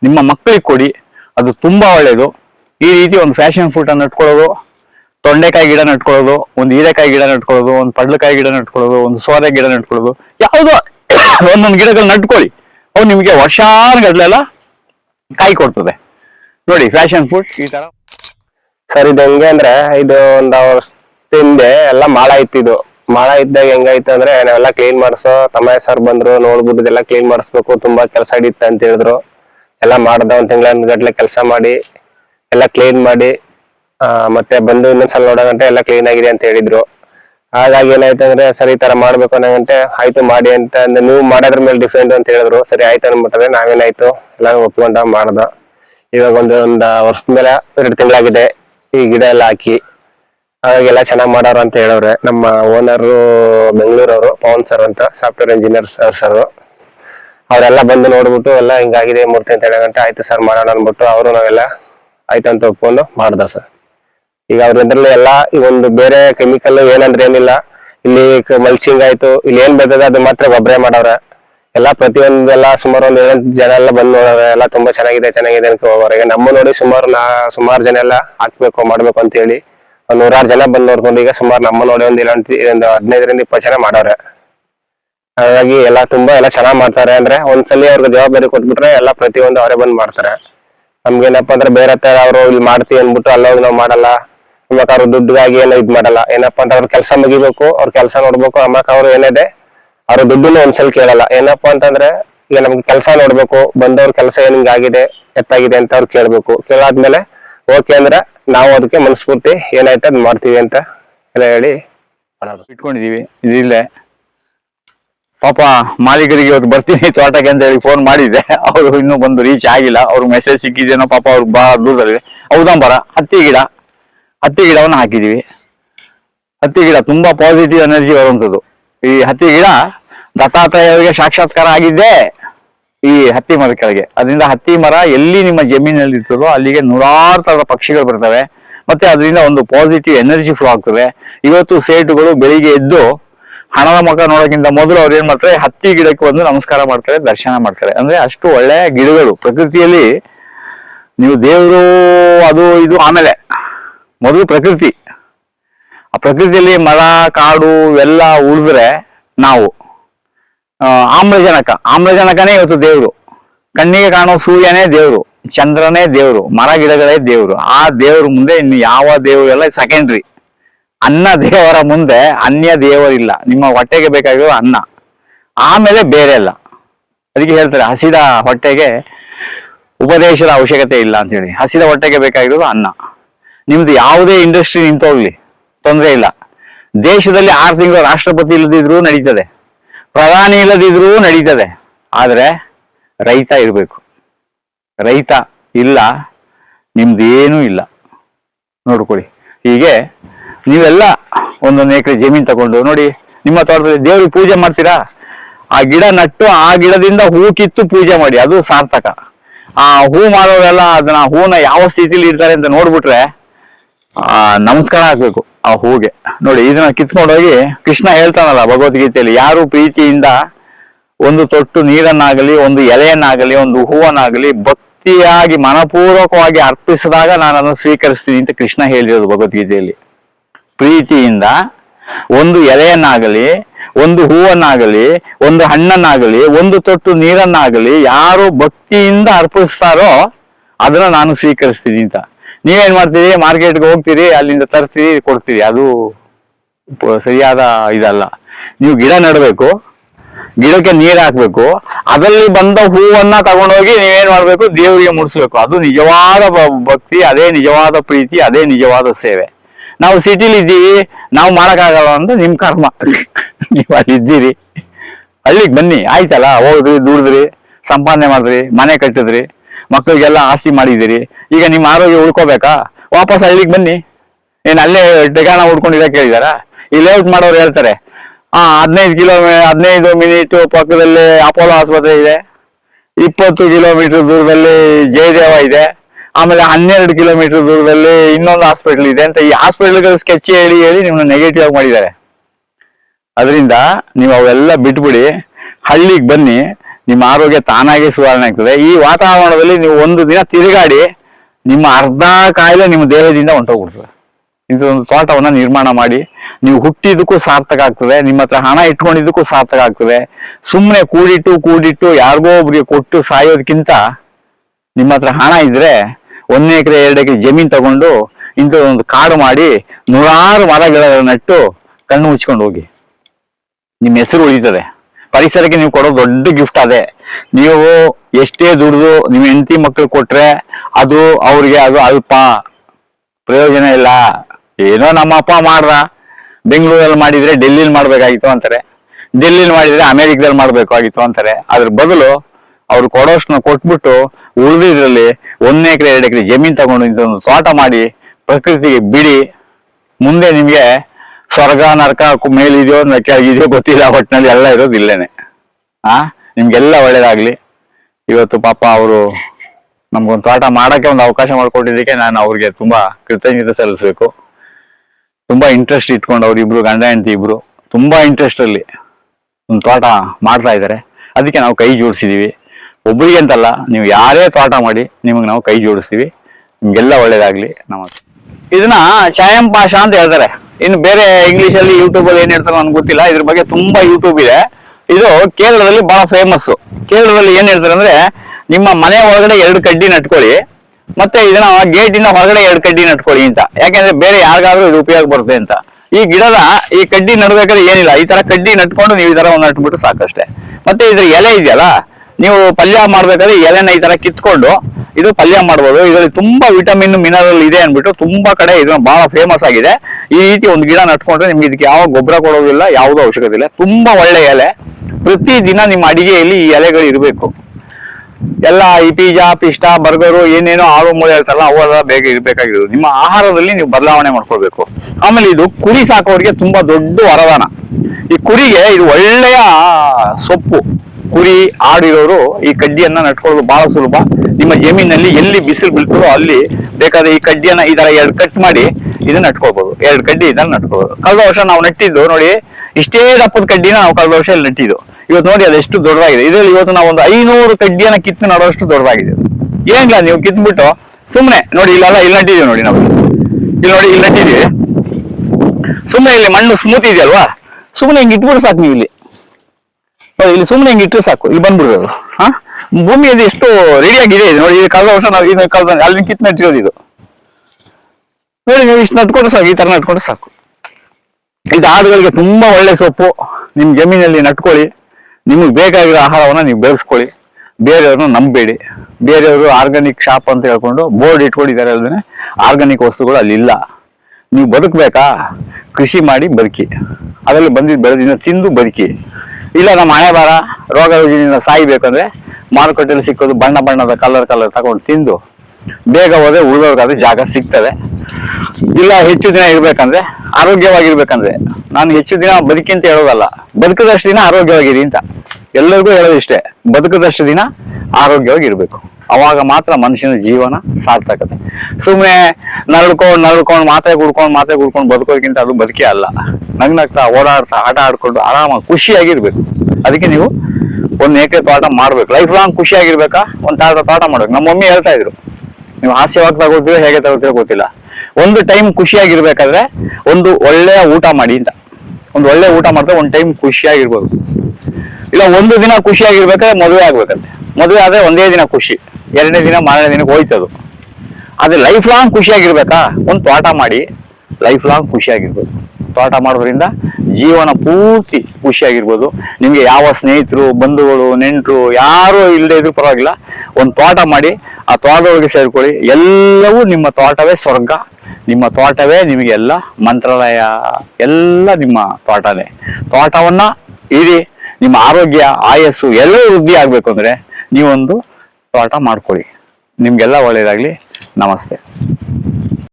Speaker 1: ನಿಮ್ಮ ಮಕ್ಕಳಿಗೆ ಕೊಡಿ. ಅದು ತುಂಬಾ ಒಳ್ಳೆಯದು ಈ ರೀತಿ ಒಂದು ಫ್ಯಾಷನ್ ಫ್ರೂಟನ್ನು ನಟ್ಕೊಳ್ಳೋದು ತೊಂಡೆಕಾಯಿ ಗಿಡ ನಟ್ಕೊಳ್ಳೋದು ಒಂದು ಹೀರೆಕಾಯಿ ಗಿಡ ನಟ್ಕೊಳ್ಳೋದು ಒಂದು ಪಡ್ಲಕಾಯಿ ಗಿಡ ನಟ್ಕೊಳ್ಳೋದು ಒಂದು ಸೋರೆ ಗಿಡ ನಟ್ಕೊಳ್ಳೋದು ಯಾವುದೋ ಒಂದೊಂದು ಗಿಡಗಳು ನಟ್ಕೊಳ್ಳಿ ಅವು ನಿಮಗೆ ವರ್ಷಾನುಗಟ್ಲೆಲ್ಲ ಕಾಯಿ ಕೊಡ್ತದೆ. ನೋಡಿ ಫ್ಯಾಷನ್ ಫುಡ್ ಈ ತರ.
Speaker 2: ಸರ್ ಇದು ಹೆಂಗೆ ಅಂದ್ರೆ ಇದು ಒಂದ್ ಅವರ್ ಹಿಂದೆ ಎಲ್ಲ ಮಾಳ ಇತ್ತಿದು ಮಾಳ ಇದ್ದಾಗ ಹೆಂಗಾಯ್ತು ಅಂದ್ರೆ ನಾವೆಲ್ಲ ಕ್ಲೀನ್ ಮಾಡಿಸೋ ತಮ್ಮಯ್ಯ ಸರ್ ಬಂದ್ರು ನೋಡ್ಬಿಟ್ಟು ಎಲ್ಲ ಕ್ಲೀನ್ ಮಾಡಿಸ್ಬೇಕು ತುಂಬಾ ಕೆಲಸ ಹಿಡಿತ ಅಂತ ಹೇಳಿದ್ರು. ಎಲ್ಲ ಮಾಡ್ದ ಒಂದ್ ತಿಂಗಳ ಗಟ್ಲೆ ಕೆಲಸ ಮಾಡಿ ಎಲ್ಲ ಕ್ಲೀನ್ ಮಾಡಿ ಮತ್ತೆ ಬಂದು ಇನ್ನೊಂದ್ಸಲ ನೋಡೋಣ ಎಲ್ಲ ಕ್ಲೀನ್ ಆಗಿದೆ ಅಂತ ಹೇಳಿದ್ರು. ಹಾಗಾಗಿ ಏನಾಯ್ತು ಅಂದ್ರೆ ಸರಿ ಈ ತರ ಮಾಡ್ಬೇಕು ಅನ್ನಂಗಂತೆ ಆಯ್ತು ಮಾಡಿ ಅಂತ ಅಂದ್ರೆ ನೀವು ಮಾಡೋದ್ರ ಮೇಲೆ ಡಿಫೆಂಡ್ ಅಂತ ಹೇಳಿದ್ರು. ಸರಿ ಆಯ್ತು ಅನ್ಬಿಟ್ರೆ ನಾವೇನಾಯ್ತು? ಎಲ್ಲ ಒಪ್ಕೊಂಡ ಮಾಡ್ದ. ಇವಾಗ ಒಂದು ಒಂದ್ ವರ್ಷದ ಮೇಲೆ ಎರಡು ತಿಂಗಳಾಗಿದೆ. ಈ ಗಿಡ ಎಲ್ಲ ಹಾಕಿ ಹಾಗಾಗಿ ಎಲ್ಲ ಚೆನ್ನಾಗಿ ಮಾಡೋರು ಅಂತ ಹೇಳವ್ರೆ. ನಮ್ಮ ಓನರು ಬೆಂಗಳೂರವರು, ಪವನ್ ಸರ್ ಅಂತ ಸಾಫ್ಟ್ವೇರ್ ಇಂಜಿನಿಯರ್ ಸರ್ ಸರ್ ಅವರೆಲ್ಲ ಬಂದು ನೋಡ್ಬಿಟ್ಟು ಎಲ್ಲ ಹಿಂಗಾಗಿದೆ ಮೂರ್ತಿ ಅಂತ ಹೇಳಂತ ಆಯ್ತು ಸರ್ ಮಾಡೋಣ ಅನ್ಬಿಟ್ಟು ಅವರು ನಾವೆಲ್ಲ ಆಯ್ತು ಅಂತ ಒಪ್ಕೊಂಡು ಮಾಡ್ದ ಸರ್ ಈಗ ಅವ್ರ ಎಲ್ಲಾ ಈ ಒಂದು ಬೇರೆ ಕೆಮಿಕಲ್ ಏನಂದ್ರೆ ಏನಿಲ್ಲ. ಇಲ್ಲಿ ಮಲ್ಚಿಂಗ್ ಆಯ್ತು, ಇಲ್ಲಿ ಏನ್ ಬರ್ತದೆ ಅದು ಮಾತ್ರ ಗೊಬ್ಬರ ಮಾಡವ್ರೆ. ಎಲ್ಲಾ ಪ್ರತಿಯೊಂದು ಎಲ್ಲ ಸುಮಾರು ಒಂದ್ ಏಳೆಂಟು ಜನ ಎಲ್ಲ ಬಂದು ನೋಡೋರೆ ಎಲ್ಲ ತುಂಬಾ ಚೆನ್ನಾಗಿದೆ ಚೆನ್ನಾಗಿದೆ ಅಂತ ಹೋಗೋರಿಗೆ ನಮ್ಮ ನೋಡಿ ಸುಮಾರು ನಾ, ಸುಮಾರು ಜನ ಎಲ್ಲ ಹಾಕ್ಬೇಕು, ಮಾಡ್ಬೇಕು ಅಂತ ಹೇಳಿ ಒಂದ್ ನೂರಾರು ಜನ ಬಂದು ನೋಡ್ಕೊಂಡು ಈಗ ಸುಮಾರು ನಮ್ಮ ನೋಡಿ ಒಂದ್ ಏಳೆಂಟು ಒಂದು ಹದಿನೈದರಿಂದ ಇಪ್ಪತ್ತು ಜನ ಮಾಡವ್ರೆ. ಹಾಗಾಗಿ ಎಲ್ಲ ತುಂಬಾ ಎಲ್ಲ ಚೆನ್ನಾಗಿ ಮಾಡ್ತಾರೆ ಅಂದ್ರೆ ಒಂದ್ಸಲಿ ಅವ್ರಿಗೆ ಜವಾಬ್ದಾರಿ ಕೊಟ್ಬಿಟ್ರೆ ಎಲ್ಲ ಪ್ರತಿಯೊಂದು ಅವರೇ ಬಂದ್ ಮಾಡ್ತಾರೆ. ನಮ್ಗೇನಪ್ಪ ಅಂದ್ರೆ ಬೇರೆ ತರ ಅವರು ಇಲ್ಲಿ ಮಾಡ್ತೀವಿ ಅಂದ್ಬಿಟ್ಟು ಅಲ್ಲೋಗಿ ನಾವು ಮಾಡಲ್ಲ. ಆಮೇಲೆ ಅವ್ರು ದುಡ್ಡಿಗಾಗಿ ಏನೋ ಇದ್ ಮಾಡಲ್ಲ. ಏನಪ್ಪಾ ಅಂತ ಅವ್ರ ಕೆಲಸ ಮುಗಿಬೇಕು, ಅವ್ರ ಕೆಲಸ ನೋಡ್ಬೇಕು ಆಮೇಲೆ ಅವ್ರು ಏನಿದೆ, ಅವ್ರ ದುಡ್ಡನ್ನು ಒಂದ್ಸಲ ಕೇಳಲ್ಲ. ಏನಪ್ಪಾ ಅಂತಂದ್ರೆ, ಈಗ ನಮ್ಗೆ ಕೆಲಸ ನೋಡ್ಬೇಕು, ಬಂದವ್ರ ಕೆಲಸ ಏನ್ ಹಿಂಗಾಗಿದೆ ಎತ್ತಾಗಿದೆ ಅಂತ ಅವ್ರು ಕೇಳ್ಬೇಕು. ಕೇಳಾದ್ಮೇಲೆ, ಓಕೆ ಅಂದ್ರೆ ನಾವು ಅದಕ್ಕೆ ಮನಸ್ಫೂರ್ತಿ ಏನಾಯ್ತು ಅದ್ ಮಾಡ್ತೀವಿ ಅಂತ ಎಲ್ಲ ಹೇಳಿ ಮಾಡೋದು
Speaker 1: ಇಟ್ಕೊಂಡಿದೀವಿ. ಇದಿಲ್ಲೇ. ಪಾಪ ಮಾಲೀಕರಿಗೆ ಇವತ್ತು ಬರ್ತೀನಿ ತೋಟಕ್ಕೆ ಅಂತ ಹೇಳಿ ಫೋನ್ ಮಾಡಿದ್ದೆ. ಅವರು ಇನ್ನೂ ಬಂದು ರೀಚ್ ಆಗಿಲ್ಲ. ಅವ್ರಿಗೆ ಮೆಸೇಜ್ ಸಿಕ್ಕಿದೇನೋ ಪಾಪ ಅವ್ರಿಗೆ ಬಹಳ ದೂರದಲ್ಲಿ. ಹೌದಾಂಬರ ಹತ್ತಿ ಗಿಡ. ಹತ್ತಿ ಗಿಡವನ್ನು ಹಾಕಿದೀವಿ. ಹತ್ತಿ ಗಿಡ ತುಂಬಾ ಪಾಸಿಟಿವ್ ಎನರ್ಜಿ ಬರುವಂಥದ್ದು ಈ ಹತ್ತಿ ಗಿಡ ದತ್ತಾತ್ರೇಯವರಿಗೆ ಸಾಕ್ಷಾತ್ಕಾರ ಆಗಿದ್ದೇ ಈ ಹತ್ತಿ ಮರ ಕೆಳಗೆ. ಅದರಿಂದ ಹತ್ತಿ ಮರ ಎಲ್ಲಿ ನಿಮ್ಮ ಜಮೀನಲ್ಲಿ ಇರ್ತದೋ ಅಲ್ಲಿಗೆ ನೂರಾರು ಥರದ ಪಕ್ಷಿಗಳು ಬರ್ತವೆ. ಮತ್ತೆ ಅದರಿಂದ ಒಂದು ಪಾಸಿಟಿವ್ ಎನರ್ಜಿ ಫ್ಲೋ ಆಗ್ತದೆ. ಇವತ್ತು ಸೇಟುಗಳು ಬೆಳಿಗ್ಗೆ ಎದ್ದು ಹಣದ ಮುಖ ನೋಡೋಕ್ಕಿಂತ ಮೊದಲು ಅವ್ರು ಏನ್ ಮಾಡ್ತಾರೆ, ಹತ್ತಿ ಗಿಡಕ್ಕೆ ಬಂದು ನಮಸ್ಕಾರ ಮಾಡ್ತಾರೆ, ದರ್ಶನ ಮಾಡ್ತಾರೆ. ಅಂದ್ರೆ ಅಷ್ಟು ಒಳ್ಳೆಯ ಗಿಡಗಳು. ಪ್ರಕೃತಿಯಲ್ಲಿ ನೀವು ದೇವರು ಅದು ಇದು ಆಮೇಲೆ ಮೊದಲು ಪ್ರಕೃತಿ. ಆ ಪ್ರಕೃತಿಯಲ್ಲಿ ಮರ, ಕಾಡು ಇವೆಲ್ಲ ಉಳಿದ್ರೆ ನಾವು ಆಮ್ಲಜನಕ. ಆಮ್ಲಜನಕನೇ ಇವತ್ತು ದೇವರು. ಕಣ್ಣಿಗೆ ಕಾಣೋ ಸೂರ್ಯನೇ ದೇವರು, ಚಂದ್ರನೇ ದೇವರು, ಮರ, ಗಿಡಗಳೇ ದೇವರು. ಆ ದೇವ್ರ ಮುಂದೆ ಇನ್ನು ಯಾವ ದೇವರು ಎಲ್ಲ ಸೆಕೆಂಡ್ರಿ ಅನ್ನ ದೇವರ ಮುಂದೆ ಅನ್ಯ ದೇವರಿಲ್ಲ ನಿಮ್ಮ ಹೊಟ್ಟೆಗೆ ಬೇಕಾಗಿರೋ ಅನ್ನ. ಆಮೇಲೆ ಬೇರೆ ಅಲ್ಲ ಅದಕ್ಕೆ ಹೇಳ್ತಾರೆ, ಹಸಿದ ಹೊಟ್ಟೆಗೆ ಉಪದೇಶದ ಅವಶ್ಯಕತೆ ಇಲ್ಲ ಅಂತ ಹೇಳಿ. ಹಸಿದ ಹೊಟ್ಟೆಗೆ ಬೇಕಾಗಿರೋದು ಅನ್ನ. ನಿಮ್ದು ಯಾವುದೇ ಇಂಡಸ್ಟ್ರಿ ನಿಂತೋಗ್ಲಿ, ತೊಂದರೆ ಇಲ್ಲ. ದೇಶದಲ್ಲಿ ಆರು ತಿಂಗಳು ರಾಷ್ಟ್ರಪತಿ ಇಲ್ಲದಿದ್ರೂ ನಡೀತದೆ. ಪ್ರಧಾನಿ ಇಲ್ಲದಿದ್ರೂ ನಡೀತದೆ. ಆದರೆ ರೈತ ಇರಬೇಕು. ರೈತ ಇಲ್ಲ ನಿಮ್ದೇನೂ ಇಲ್ಲ. ನೋಡ್ಕೊಳ್ಳಿ. ಹೀಗೆ ನೀವೆಲ್ಲ ಒಂದೊಂದು ಎಕರೆ ಜಮೀನ್ ತಗೊಂಡು, ನೋಡಿ ನಿಮ್ಮ ತೋಟದಲ್ಲಿ ದೇವ್ರಿಗೆ ಪೂಜೆ ಮಾಡ್ತೀರಾ? ಆ ಗಿಡ ನಟ್ಟು ಆ ಗಿಡದಿಂದ ಹೂ ಕಿತ್ತು ಪೂಜೆ ಮಾಡಿ, ಅದು ಸಾರ್ಥಕ. ಆ ಹೂ ಮಾಡೋರೆಲ್ಲ ಅದನ್ನ ಹೂನ ಯಾವ ಸ್ಥಿತಿಲಿ ಇರ್ತಾರೆ ಅಂತ ನೋಡ್ಬಿಟ್ರೆ ನಮಸ್ಕಾರ ಹಾಕ್ಬೇಕು ಆ ಹೂಗೆ. ನೋಡಿ, ಇದನ್ನ ಕಿತ್ಕೊಂಡೋಗಿ ಕೃಷ್ಣ ಹೇಳ್ತಾನಲ್ಲ ಭಗವದ್ಗೀತೆಯಲ್ಲಿ, ಯಾರು ಪ್ರೀತಿಯಿಂದ ಒಂದು ತೊಟ್ಟು ನೀರನ್ನಾಗಲಿ, ಒಂದು ಎಲೆಯನ್ನಾಗಲಿ, ಒಂದು ಹೂವನ್ನಾಗಲಿ ಭಕ್ತಿಯಾಗಿ, ಮನಪೂರ್ವಕವಾಗಿ ಅರ್ಪಿಸಿದಾಗ ನಾನು ಅದನ್ನು ಸ್ವೀಕರಿಸ್ತೀನಿ ಅಂತ ಕೃಷ್ಣ ಹೇಳಿರೋದು ಭಗವದ್ಗೀತೆಯಲ್ಲಿ. ಪ್ರೀತಿಯಿಂದ ಒಂದು ಎಲೆಯನ್ನಾಗಲಿ, ಒಂದು ಹೂವನ್ನಾಗಲಿ, ಒಂದು ಹಣ್ಣನ್ನಾಗಲಿ, ಒಂದು ತೊಟ್ಟು ನೀರನ್ನಾಗಲಿ ಯಾರು ಭಕ್ತಿಯಿಂದ ಅರ್ಪಿಸ್ತಾರೋ ಅದನ್ನ ನಾನು ಸ್ವೀಕರಿಸ್ತೀನಿ ಅಂತ. ನೀವೇನ್ ಮಾಡ್ತೀರಿ? ಮಾರ್ಕೆಟ್ಗೆ ಹೋಗ್ತೀರಿ, ಅಲ್ಲಿಂದ ತರ್ತೀರಿ, ಕೊಡ್ತೀರಿ. ಅದು ಸರಿಯಾದ ಇದಲ್ಲ. ನೀವು ಗಿಡ ನೆಡಬೇಕು, ಗಿಡಕ್ಕೆ ನೀರು ಹಾಕ್ಬೇಕು, ಅದರಲ್ಲಿ ಬಂದ ಹೂವನ್ನ ತಗೊಂಡೋಗಿ ನೀವೇನ್ ಮಾಡ್ಬೇಕು? ದೇವರಿಗೆ ಮುಡಿಸ್ಬೇಕು. ಅದು ನಿಜವಾದ ಭಕ್ತಿ, ಅದೇ ನಿಜವಾದ ಪ್ರೀತಿ, ಅದೇ ನಿಜವಾದ ಸೇವೆ. ನಾವು ಸಿಟಿಲಿ ಇದ್ದೀವಿ, ನಾವು ಮಾಡಕ್ಕಾಗಲ್ಲ ಅಂತ ನಿಮ್ ಕರ್ಮ. ನೀವು ಇದ್ದೀರಿ. ಹಳ್ಳಿಗೆ ಬನ್ನಿ. ಆಯ್ತಲ್ಲ? ಹೋದ್ರಿ, ದುಡಿದ್ರಿ, ಸಂಪಾದನೆ ಮಾಡಿದ್ರಿ, ಮನೆ ಕಟ್ಟಿದ್ರಿ. ಮಕ್ಕಳಿಗೆಲ್ಲ ಆಸ್ತಿ ಮಾಡಿದ್ದೀರಿ. ಈಗ ನಿಮ್ಮ ಆರೋಗ್ಯ ಉಳ್ಕೋಬೇಕಾ? ವಾಪಸ್ ಹಳ್ಳಿಗೆ ಬನ್ನಿ. ಏನು ಅಲ್ಲೇ ಠಿಕಾಣ ಹುಡ್ಕೊಂಡಿರೋ ಕೇಳಿದಾರ? ಈ ಲೇಔಟ್ ಮಾಡೋರು ಹೇಳ್ತಾರೆ. ಆ, ಹದಿನೈದು ಕಿಲೋಮೀ ಹದಿನೈದು ಮಿನಿಟ್ ಪಕ್ಕದಲ್ಲಿ ಅಪೋಲೋ ಆಸ್ಪತ್ರೆ ಇದೆ. ಇಪ್ಪತ್ತು ಕಿಲೋಮೀಟರ್ ದೂರದಲ್ಲಿ ಜಯದೇವ ಇದೆ. ಆಮೇಲೆ ಹನ್ನೆರಡು ಕಿಲೋಮೀಟರ್ ದೂರದಲ್ಲಿ ಇನ್ನೊಂದು ಹಾಸ್ಪಿಟ್ಲ್ ಇದೆ ಅಂತ ಈ ಹಾಸ್ಪಿಟ್ಲ್ಗಳು ಸ್ಕೆಚ್ ಹೇಳಿ ಹೇಳಿ ನಿಮ್ಮನ್ನ ನೆಗೆಟಿವ್ ಆಗಿ ಮಾಡಿದ್ದಾರೆ. ಅದರಿಂದ ನೀವು ಅವೆಲ್ಲ ಬಿಟ್ಬಿಡಿ. ಹಳ್ಳಿಗೆ ಬನ್ನಿ. ನಿಮ್ಮ ಆರೋಗ್ಯ ತಾನಾಗೆ ಸುಧಾರಣೆ ಆಗ್ತದೆ. ಈ ವಾತಾವರಣದಲ್ಲಿ ನೀವು ಒಂದು ದಿನ ತಿರುಗಾಡಿ ನಿಮ್ಮ ಅರ್ಧ ಕಾಯಿಲೆ ನಿಮ್ಮ ದೇಹದಿಂದ ಹೊಂಟೋಗ್ಬಿಡ್ತದೆ ಇದೊಂದು ತೋಟವನ್ನು ನಿರ್ಮಾಣ ಮಾಡಿ, ನೀವು ಹುಟ್ಟಿದ್ದಕ್ಕೂ ಸಾರ್ಥಕ ಆಗ್ತದೆ, ನಿಮ್ಮ ಹತ್ರ ಹಣ ಇಟ್ಕೊಂಡಿದ್ದಕ್ಕೂ ಸಾರ್ಥಕ ಆಗ್ತದೆ. ಸುಮ್ಮನೆ ಕೂಡಿಟ್ಟು ಕೂಡಿಟ್ಟು, ಯಾರಿಗೋ ಒಬ್ರಿಗೆ ಕೊಟ್ಟು ಸಾಯೋದಕ್ಕಿಂತ ನಿಮ್ಮ ಹತ್ರ ಹಣ ಇದ್ರೆ ಒಂದ್ ಎಕರೆ, ಎರಡು ಎಕರೆ ಜಮೀನ್ ತಗೊಂಡು ಇಂಥದೊಂದು ಕಾಡು ಮಾಡಿ ನೂರಾರು ಮರ, ಗಿಡಗಳನ್ನ ನೆಟ್ಟು ಕಣ್ಣು ಮುಚ್ಕೊಂಡು ಹೋಗಿ. ನಿಮ್ಮ ಹೆಸರು ಉಳಿತದೆ. ಪರಿಸರಕ್ಕೆ ನೀವು ಕೊಡೋ ದೊಡ್ಡ ಗಿಫ್ಟ್ ಅದೇ. ನೀವು ಎಷ್ಟೇ ದುಡ್ದು ನಿಮ್ಮ ಹೆಂಡತಿ ಮಕ್ಕಳು ಕೊಟ್ರೆ ಅದು ಅವ್ರಿಗೆ ಅದು ಅಲ್ಪ ಪ್ರಯೋಜನ ಇಲ್ಲ. ಏನೋ ನಮ್ಮ ಅಪ್ಪ ಮಾಡ್ರ. ಬೆಂಗಳೂರಲ್ಲಿ ಮಾಡಿದ್ರೆ ಡೆಲ್ಲಿಲಿ ಮಾಡ್ಬೇಕಾಗಿತ್ತು ಅಂತಾರೆ. ಡೆಲ್ಲಿಲಿ ಮಾಡಿದ್ರೆ ಅಮೆರಿಕದಲ್ಲಿ ಮಾಡ್ಬೇಕಾಗಿತ್ತು ಅಂತಾರೆ. ಅದ್ರ ಬದಲು ಅವ್ರು ಕೊಡೋಷ್ಟನ್ನ ಕೊಟ್ಬಿಟ್ಟು ಉಳಿದಿದ್ರಲ್ಲಿ ಒಂದ್ ಎಕರೆ, ಎರಡು ಎಕರೆ ಜಮೀನ್ ತಗೊಂಡು ಒಂದು ತೋಟ ಮಾಡಿ ಪ್ರಕೃತಿಗೆ ಬಿಡಿ. ಮುಂದೆ ನಿಮ್ಗೆ ಸ್ವರ್ಗ, ನರಕ ಮೇಲಿದೆಯೋ ಕೆಳಗಿದೆಯೋ ಗೊತ್ತಿಲ್ಲ ಒಟ್ಟಿನಲ್ಲಿ ಎಲ್ಲ ಇರೋದು ಇಲ್ಲೇನೆ. ಆ? ನಿಮ್ಗೆಲ್ಲ ಒಳ್ಳೇದಾಗ್ಲಿ. ಇವತ್ತು ಪಾಪ ಅವರು ನಮ್ಗೊಂದು ತೋಟ ಮಾಡಕ್ಕೆ ಒಂದು ಅವಕಾಶ ಮಾಡ್ಕೊಟ್ಟಿದ್ದಕ್ಕೆ ನಾನು ಅವ್ರಿಗೆ ತುಂಬಾ ಕೃತಜ್ಞತೆ ಸಲ್ಲಿಸ್ಬೇಕು. ತುಂಬಾ ಇಂಟ್ರೆಸ್ಟ್ ಇಟ್ಕೊಂಡು ಅವ್ರು ಇಬ್ರು, ಗಂಡ, ಹೆಂಡತಿ ಇಬ್ರು, ತುಂಬಾ ಇಂಟ್ರೆಸ್ಟ್ ಅಲ್ಲಿ ಒಂದು ತೋಟ ಮಾಡ್ತಾ ಇದ್ದಾರೆ. ಅದಕ್ಕೆ ನಾವು ಕೈ ಜೋಡಿಸಿದೀವಿ. ಒಬ್ಬರಿಗೆ ಅಂತಲ್ಲ ನೀವು ಯಾರೇ ತೋಟ ಮಾಡಿ, ನಿಮಗೆ ನಾವು ಕೈ ಜೋಡಿಸ್ತೀವಿ. ನಿಮ್ಗೆಲ್ಲ ಒಳ್ಳೇದಾಗ್ಲಿ. ನಮಸ್ತೆ. ಇದನ್ನ ಚಾಯಂ ಪಾಷ ಅಂತ ಹೇಳ್ತಾರೆ. ಇನ್ನು ಬೇರೆ ಇಂಗ್ಲಿಷ್ ಅಲ್ಲಿ ಯೂಟ್ಯೂಬ್ ಅಲ್ಲಿ ಏನ್ ಹೇಳ್ತಾರೆ ನನ್ಗೆ ಗೊತ್ತಿಲ್ಲ. ಇದ್ರ ಬಗ್ಗೆ ತುಂಬಾ ಯೂಟ್ಯೂಬ್ ಇದೆ. ಇದು ಕೇರಳದಲ್ಲಿ ಬಹಳ ಫೇಮಸ್ ಕೇರಳದಲ್ಲಿ ಏನ್ ಹೇಳ್ತಾರೆ ಅಂದ್ರೆ, ನಿಮ್ಮ ಮನೆ ಒಳಗಡೆ ಎರಡು ಕಡ್ಡಿ ನಟ್ಕೊಳ್ಳಿ ಮತ್ತೆ ಇದನ್ನ ಗೇಟಿನ ಹೊರಗಡೆ ಎರಡು ಕಡ್ಡಿ ನಟ್ಕೊಳ್ಳಿ ಅಂತ. ಯಾಕೆಂದ್ರೆ ಬೇರೆ ಯಾರಿಗಾದ್ರೂ ಇದು ಉಪಯೋಗ ಬರುತ್ತೆ ಅಂತ. ಈ ಗಿಡದ ಈ ಕಡ್ಡಿ ನಡ್ಬೇಕಾದ್ರೆ ಏನಿಲ್ಲ. ಈ ತರ ಕಡ್ಡಿ ನಟ್ಕೊಂಡು ನೀವು ಈ ತರ ಒಂದು ನಟ್ಬಿಟ್ಟು ಸಾಕಷ್ಟೇ. ಮತ್ತೆ ಇದ್ರ ಎಲೆ ಇದೆಯಲ್ಲ ನೀವು ಪಲ್ಯ ಮಾಡ್ಬೇಕಾದ್ರೆ ಎಲೆನ ಈ ತರ ಕಿತ್ಕೊಂಡು ಇದು ಪಲ್ಯ ಮಾಡ್ಬೋದು. ಇದರಲ್ಲಿ ತುಂಬಾ ವಿಟಮಿನ್ ಮಿನರಲ್ ಇದೆ ಅನ್ಬಿಟ್ಟು ತುಂಬಾ ಕಡೆ ಇದು ಬಹಳ ಫೇಮಸ್ ಆಗಿದೆ. ಈ ರೀತಿ ಒಂದು ಗಿಡ ನಟ್ಕೊಂಡ್ರೆ ನಿಮ್ಗೆ ಇದಕ್ಕೆ ಯಾವ ಗೊಬ್ಬರ ಕೊಡೋದಿಲ್ಲ, ಯಾವುದೋ ಅವಶ್ಯಕತೆ ಇಲ್ಲ. ತುಂಬಾ ಒಳ್ಳೆ ಎಲೆ. ಪ್ರತಿ ದಿನ ನಿಮ್ಮ ಅಡಿಗೆಯಲ್ಲಿ ಈ ಎಲೆಗಳು ಇರಬೇಕು. ಎಲ್ಲ ಈ ಪಿಜ್ಜಾ ಪಿಷ್ಟ ಬರ್ಗರು, ಏನೇನೋ ಆಳು ಮೂಳೆ ಇರ್ತಲ್ಲ ಅವೆಲ್ಲ ಬೇಗ ಇರ್ಬೇಕಾಗಿರೋದು. ನಿಮ್ಮ ಆಹಾರದಲ್ಲಿ ನೀವು ಬದಲಾವಣೆ ಮಾಡ್ಕೊಳ್ಬೇಕು. ಆಮೇಲೆ ಇದು ಕುರಿ ಸಾಕೋರಿಗೆ ತುಂಬಾ ದೊಡ್ಡ ವರದಾನ. ಈ ಕುರಿಗೆ ಇದು ಒಳ್ಳೆಯ ಸೊಪ್ಪು. ಕುರಿ ಆಡಿರೋರು ಈ ಕಡ್ಡಿಯನ್ನ ನಟ್ಕೊಳ್ಳೋದು ಬಹಳ ಸುಲಭ. ನಿಮ್ಮ ಜಮೀನಲ್ಲಿ ಎಲ್ಲಿ ಬಿಸಿಲು ಬೀಳ್ತಾರೋ ಅಲ್ಲಿ ಬೇಕಾದ್ರೆ ಈ ಕಡ್ಡಿಯನ್ನ ಈ ತರ ಎರಡು ಕಟ್ ಮಾಡಿ ಇದನ್ನ ನಟ್ಕೊಳ್ಬಹುದು ಎರಡು ಕಡ್ಡಿ ಇದನ್ನ ನಟ್ಕೊಳ್ಬಹುದು ಕಳೆದ ವರ್ಷ ನಾವು ನೆಟ್ಟಿದ್ದು ನೋಡಿ, ಇಷ್ಟೇ ದಪ್ಪದ ಕಡ್ಡಿನ ನಾವು ಕಳೆದ ವರ್ಷ ಇಲ್ಲಿ ನೆಟ್ಟಿದ್ದು. ಇವತ್ತು ನೋಡಿ ಅದೆಷ್ಟು ದೊಡ್ಡದಾಗಿದೆ. ಇದರಲ್ಲಿ ಇವತ್ತು ನಾವು ಒಂದು ಐನೂರು ಕಡ್ಡಿಯನ್ನ ಕಿತ್ತು ನಡುವಷ್ಟು ದೊಡ್ಡದಾಗಿದೆ. ಏನಿಲ್ಲ ನೀವು ಕಿತ್ಬಿಟ್ಟು ಸುಮ್ಮನೆ ನೋಡಿ ಇಲ್ಲೆಲ್ಲ ಇಲ್ಲಿ ನಟ್ಟಿದೀವಿ ನೋಡಿ ನಾವು. ಇಲ್ಲಿ ನೋಡಿ ಇಲ್ಲಿ ನಟ್ಟಿದೀವಿ ಸುಮ್ಮನೆ ಇಲ್ಲಿ ಮಣ್ಣು ಸ್ಮೂತ್ ಇದೆಯಲ್ವಾ? ಸುಮ್ಮನೆ ಹಿಂಗೆ ಇಟ್ಬಿಟ್ಟು ಸಾಕು ನೀವು ಇಲ್ಲಿ. ಇಲ್ಲಿ ಸುಮ್ಮನೆ ಹಿಂಗೆ ಇಟ್ಟರೆ ಸಾಕು, ಇಲ್ಲಿ ಬಂದ್ಬಿಡೋದು. ಹಾ? ಭೂಮಿ ಅದು ಎಷ್ಟು ರೆಡಿಯಾಗಿದೆ ಇದು ನೋಡಿ ಇದು ಕಳೆದ ವರ್ಷ ನಾವು ಇದು ಕಳೆದ ಅಲ್ಲಿ ಕಿತ್ತು ನಟ್ಟಿರೋದು ಇದು. ನೋಡಿ, ನೀವು ಇಷ್ಟು ನಟ್ಕೊಂಡ್ರೆ ಸಾಕು, ಈ ತರ ನಟ್ಕೊಂಡ್ರೆ ಸಾಕು. ಇದು ಆಡುಗಳಿಗೆ ತುಂಬಾ ಒಳ್ಳೆ ಸೊಪ್ಪು. ನಿಮ್ ಜಮೀನಲ್ಲಿ ನಟ್ಕೊಳ್ಳಿ ನಿಮಗೆ ಬೇಕಾಗಿರೋ ಆಹಾರವನ್ನ ನೀವು ಬೆಳೆಸ್ಕೊಳ್ಳಿ. ಬೇರೆಯವ್ರನ್ನ ನಂಬಬೇಡಿ ಬೇರೆಯವರು ಆರ್ಗಾನಿಕ್ ಶಾಪ್ ಅಂತ ಹೇಳ್ಕೊಂಡು ಬೋರ್ಡ್ ಇಟ್ಕೊಂಡಿದ್ದಾರೆ ಅಲ್ಲದೇ ಆರ್ಗಾನಿಕ್ ವಸ್ತುಗಳು ಅಲ್ಲಿ ಇಲ್ಲ. ನೀವು ಬದುಕಬೇಕಾ? ಕೃಷಿ ಮಾಡಿ ಬದುಕಿ. ಅದರಲ್ಲಿ ಬಂದಿದ್ದು ಬೆಳೆದಿಂದ ತಿಂದು ಬದುಕಿ. ಇಲ್ಲ, ನಮ್ಮ ಹಣೆ ಬಾರ ರೋಗ ರುಜಿನಿಂದ ಸಾಯ್ಬೇಕಂದ್ರೆ ಮಾರುಕಟ್ಟೆಯಲ್ಲಿ ಸಿಕ್ಕೋದು ಬಣ್ಣ ಬಣ್ಣದ ಕಲರ್ ಕಲರ್ ತಗೊಂಡು ತಿಂದು ಬೇಗ ಹೋದ್ರೆ ಅದು ಜಾಗ ಸಿಗ್ತದೆ. ಇಲ್ಲ, ಹೆಚ್ಚು ದಿನ ಇರ್ಬೇಕಂದ್ರೆ ಆರೋಗ್ಯವಾಗಿರ್ಬೇಕಂದ್ರೆ. ನಾನು ಹೆಚ್ಚು ದಿನ ಬದುಕಿ ಅಂತ ಹೇಳೋದಲ್ಲ, ಬದುಕದಷ್ಟು ದಿನ ಆರೋಗ್ಯವಾಗಿರಿ ಅಂತ. ಎಲ್ಲರಿಗೂ ಹೇಳೋದು ಇಷ್ಟೇ, ಬದುಕದಷ್ಟು ದಿನ ಆರೋಗ್ಯವಾಗಿರ್ಬೇಕು. ಅವಾಗ ಮಾತ್ರ ಮನುಷ್ಯನ ಜೀವನ ಸಾರ್ಥಕತೆ ಸುಮ್ಮನೆ ನಡ್ಕೊಂಡು ನಡ್ಕೊಂಡು ಮಾತ್ರೆ ಕುಡ್ಕೊಂಡು ಮಾತ್ರೆ ಕುಡ್ಕೊಂಡು ಬದುಕೋದಕ್ಕಿಂತ ಅದು ಬದುಕಿ ಅಲ್ಲ. ನಗ್ನಗ್ತಾ ಓಡಾಡ್ತಾ, ಆಟ ಆಡ್ಕೊಂಡು ಆರಾಮಾಗಿ ಖುಷಿಯಾಗಿರ್ಬೇಕು. ಅದಕ್ಕೆ ನೀವು ಒಂದು ಏಕೆ ತೋಟ ಮಾಡ್ಬೇಕು. ಲೈಫ್ ಲಾಂಗ್ ಖುಷಿಯಾಗಿರ್ಬೇಕಾ? ಒಂದು ತಾಟ ತೋಟ ಮಾಡ್ಬೇಕು. ನಮ್ಮ ಮಮ್ಮಿ ಹೇಳ್ತಾ ಇದ್ರು. ನೀವು ಹಾಸ್ಯವಾಗಿ ತಗೋತೀರೋ, ಹೇಗೆ ತಗೋತೀರೋ ಗೊತ್ತಿಲ್ಲ. ಒಂದು ಟೈಮ್ ಖುಷಿಯಾಗಿರ್ಬೇಕಾದ್ರೆ ಒಂದು ಒಳ್ಳೆಯ ಊಟ ಮಾಡಿ ಅಂತ. ಒಂದು ಒಳ್ಳೆ ಊಟ ಮಾಡಿದ್ರೆ ಒಂದು ಟೈಮ್ ಖುಷಿಯಾಗಿರ್ಬೋದು. ಇಲ್ಲ, ಒಂದು ದಿನ ಖುಷಿಯಾಗಿರ್ಬೇಕಾದ್ರೆ ಮದುವೆ ಆಗ್ಬೇಕಂತೆ. ಮದುವೆ ಆದ್ರೆ ಒಂದೇ ದಿನ ಖುಷಿ. ಎರಡನೇ ದಿನ, ಮಾರನೇ ದಿನಕ್ಕೆ ಹೋಯ್ತದು. ಅದು ಲೈಫ್ ಲಾಂಗ್ ಖುಷಿಯಾಗಿರ್ಬೇಕಾ? ಒಂದು ತೋಟ ಮಾಡಿ ಲೈಫ್ ಲಾಂಗ್ ಖುಷಿಯಾಗಿರ್ಬೋದು. ತೋಟ ಮಾಡೋದ್ರಿಂದ ಜೀವನ ಪೂರ್ತಿ ಖುಷಿಯಾಗಿರ್ಬೋದು. ನಿಮಗೆ ಯಾವ ಸ್ನೇಹಿತರು, ಬಂಧುಗಳು, ನೆಂಟರು, ಯಾರು ಇಲ್ಲದೇ ಇದ್ರೂ ಪರವಾಗಿಲ್ಲ. ಒಂದು ತೋಟ ಮಾಡಿ, ಆ ತೋಟದೊಳಗೆ ಸೇರಿಕೊಳ್ಳಿ. ಎಲ್ಲವೂ ನಿಮ್ಮ ತೋಟವೇ ಸ್ವರ್ಗ. ನಿಮ್ಮ ತೋಟವೇ ನಿಮಗೆ ಎಲ್ಲ ಮಂತ್ರಾಲಯ, ಎಲ್ಲ ನಿಮ್ಮ ತೋಟನೇ. ತೋಟವನ್ನು ಇರಿ. ನಿಮ್ಮ ಆರೋಗ್ಯ, ಆಯಸ್ಸು ಎಲ್ಲವೂ ವೃದ್ಧಿ ಆಗಬೇಕು ಅಂದರೆ ನೀವೊಂದು ತೋಟ ಮಾಡ್ಕೊಳ್ಳಿ. ನಿಮ್ಗೆಲ್ಲ ಒಳ್ಳೇದಾಗ್ಲಿ. ನಮಸ್ತೆ.